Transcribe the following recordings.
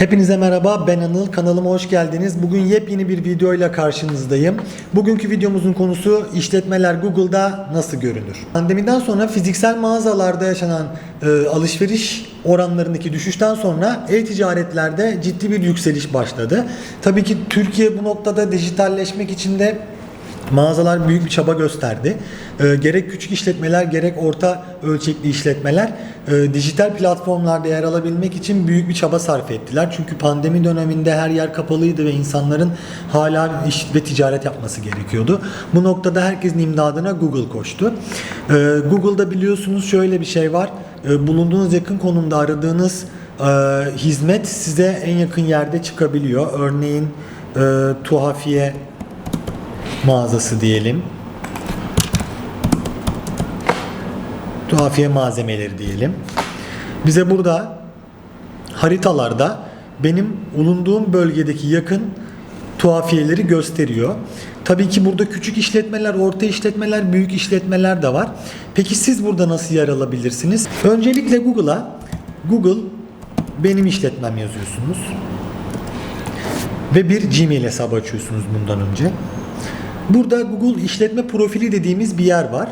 Hepinize merhaba ben Anıl kanalıma hoş geldiniz. Bugün yepyeni bir videoyla karşınızdayım. Bugünkü videomuzun konusu işletmeler Google'da nasıl görünür? Pandemiden sonra fiziksel mağazalarda yaşanan e, alışveriş oranlarındaki düşüşten sonra e-ticaretlerde ciddi bir yükseliş başladı. Tabii ki Türkiye bu noktada dijitalleşmek için de Mağazalar büyük bir çaba gösterdi. Ee, gerek küçük işletmeler gerek orta ölçekli işletmeler e, dijital platformlarda yer alabilmek için büyük bir çaba sarf ettiler. Çünkü pandemi döneminde her yer kapalıydı ve insanların hala iş ve ticaret yapması gerekiyordu. Bu noktada herkesin imdadına Google koştu. Ee, Google'da biliyorsunuz şöyle bir şey var. Ee, bulunduğunuz yakın konumda aradığınız e, hizmet size en yakın yerde çıkabiliyor. Örneğin e, tuhafiye mağazası diyelim. Tuhafiye malzemeleri diyelim. Bize burada haritalarda benim bulunduğum bölgedeki yakın tuhafiyeleri gösteriyor. Tabii ki burada küçük işletmeler, orta işletmeler, büyük işletmeler de var. Peki siz burada nasıl yer alabilirsiniz? Öncelikle Google'a Google benim işletmem yazıyorsunuz. Ve bir Gmail hesabı açıyorsunuz bundan önce. Burada Google işletme profili dediğimiz bir yer var.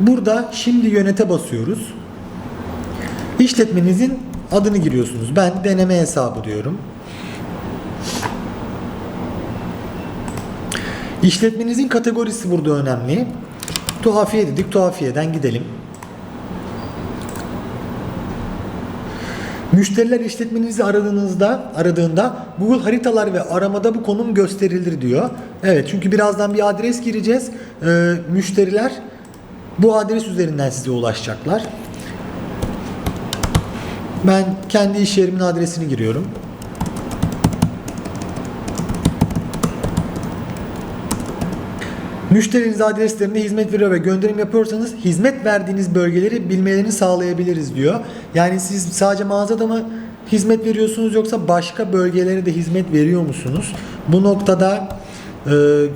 Burada şimdi yönete basıyoruz. İşletmenizin adını giriyorsunuz. Ben deneme hesabı diyorum. İşletmenizin kategorisi burada önemli. Tuhafiye dedik. Tuhafiyeden gidelim. Müşteriler işletmenizi aradığınızda aradığında Google haritalar ve aramada bu konum gösterilir diyor. Evet çünkü birazdan bir adres gireceğiz. Ee, müşteriler bu adres üzerinden size ulaşacaklar. Ben kendi iş yerimin adresini giriyorum. Müşteriniz adreslerinde hizmet veriyor ve gönderim yapıyorsanız hizmet verdiğiniz bölgeleri bilmelerini sağlayabiliriz diyor. Yani siz sadece mağazada mı hizmet veriyorsunuz yoksa başka bölgelere de hizmet veriyor musunuz? Bu noktada e,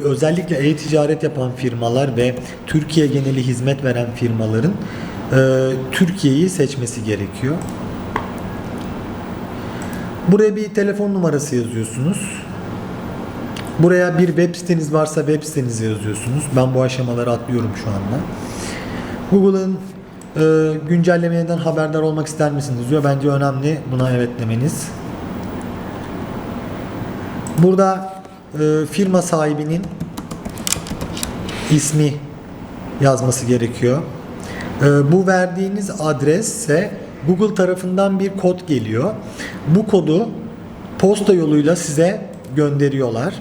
özellikle e-ticaret yapan firmalar ve Türkiye geneli hizmet veren firmaların e, Türkiye'yi seçmesi gerekiyor. Buraya bir telefon numarası yazıyorsunuz. Buraya bir web siteniz varsa web sitenizi yazıyorsunuz. Ben bu aşamaları atlıyorum şu anda. Google'ın e, güncellemelerinden haberdar olmak ister misiniz diyor. Bence önemli. Buna evet demeniz. Burada e, firma sahibinin ismi yazması gerekiyor. E, bu verdiğiniz adresse Google tarafından bir kod geliyor. Bu kodu posta yoluyla size gönderiyorlar.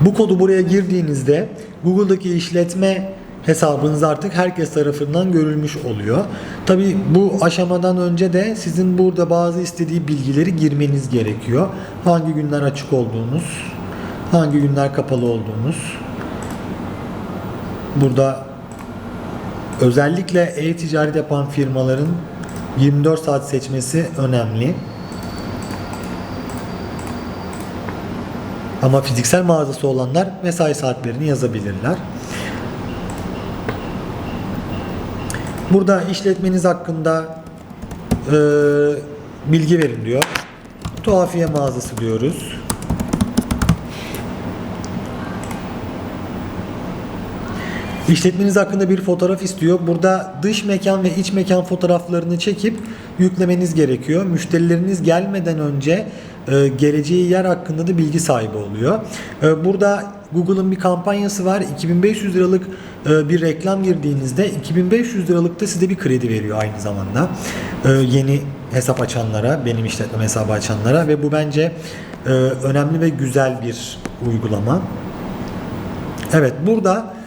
Bu kodu buraya girdiğinizde Google'daki işletme hesabınız artık herkes tarafından görülmüş oluyor. Tabi bu aşamadan önce de sizin burada bazı istediği bilgileri girmeniz gerekiyor. Hangi günler açık olduğunuz, hangi günler kapalı olduğunuz. Burada özellikle e-ticaret yapan firmaların 24 saat seçmesi önemli. Ama fiziksel mağazası olanlar mesai saatlerini yazabilirler. Burada işletmeniz hakkında e, bilgi verin diyor. Tuhafiye mağazası diyoruz. İşletmeniz hakkında bir fotoğraf istiyor. Burada dış mekan ve iç mekan fotoğraflarını çekip yüklemeniz gerekiyor. Müşterileriniz gelmeden önce e, geleceği yer hakkında da bilgi sahibi oluyor. E, burada Google'ın bir kampanyası var. 2500 liralık e, bir reklam girdiğinizde 2500 liralık da size bir kredi veriyor aynı zamanda. Yeni hesap açanlara, benim işletme hesabı açanlara ve bu bence önemli ve güzel bir uygulama. Evet burada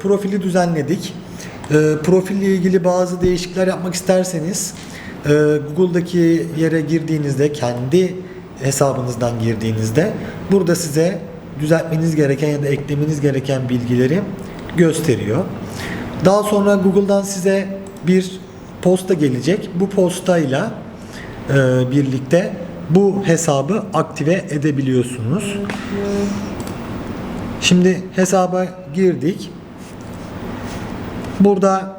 profili düzenledik. E, profille ilgili bazı değişiklikler yapmak isterseniz e, Google'daki yere girdiğinizde kendi hesabınızdan girdiğinizde burada size düzeltmeniz gereken ya da eklemeniz gereken bilgileri gösteriyor. Daha sonra Google'dan size bir posta gelecek. Bu postayla e, birlikte bu hesabı aktive edebiliyorsunuz. Şimdi hesaba girdik. Burada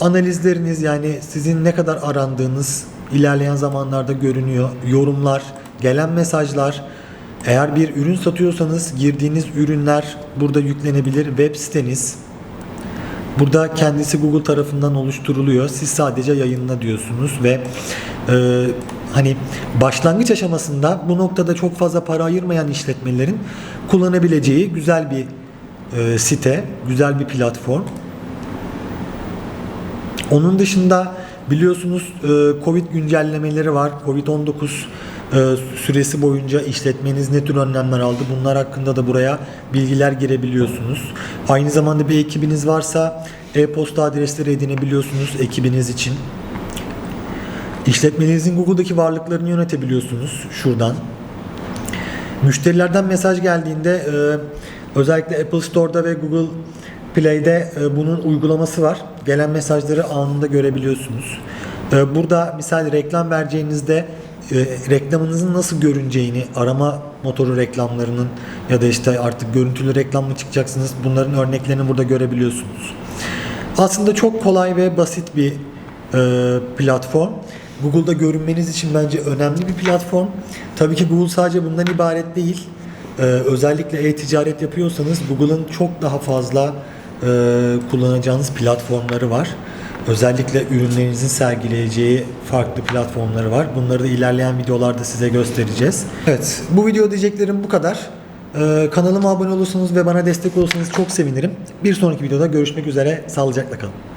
analizleriniz yani sizin ne kadar arandığınız ilerleyen zamanlarda görünüyor. Yorumlar, gelen mesajlar, eğer bir ürün satıyorsanız girdiğiniz ürünler burada yüklenebilir. Web siteniz, Burada kendisi Google tarafından oluşturuluyor. Siz sadece yayınla diyorsunuz ve e, hani başlangıç aşamasında bu noktada çok fazla para ayırmayan işletmelerin kullanabileceği güzel bir e, site, güzel bir platform. Onun dışında biliyorsunuz e, Covid güncellemeleri var. Covid-19 e, süresi boyunca işletmeniz ne tür önlemler aldı? Bunlar hakkında da buraya bilgiler girebiliyorsunuz. Aynı zamanda bir ekibiniz varsa e-posta adresleri edinebiliyorsunuz ekibiniz için. İşletmenizin Google'daki varlıklarını yönetebiliyorsunuz şuradan. Müşterilerden mesaj geldiğinde e, özellikle Apple Store'da ve Google Play'de e, bunun uygulaması var. Gelen mesajları anında görebiliyorsunuz. E, burada misal reklam vereceğinizde reklamınızın nasıl görüneceğini, arama motoru reklamlarının ya da işte artık görüntülü reklam mı çıkacaksınız bunların örneklerini burada görebiliyorsunuz. Aslında çok kolay ve basit bir platform. Google'da görünmeniz için bence önemli bir platform. Tabii ki Google sadece bundan ibaret değil. E, özellikle e-ticaret yapıyorsanız Google'ın çok daha fazla e, kullanacağınız platformları var. Özellikle ürünlerinizin sergileyeceği farklı platformları var. Bunları da ilerleyen videolarda size göstereceğiz. Evet, bu video diyeceklerim bu kadar. Ee, kanalıma abone olursanız ve bana destek olursanız çok sevinirim. Bir sonraki videoda görüşmek üzere. Sağlıcakla kalın.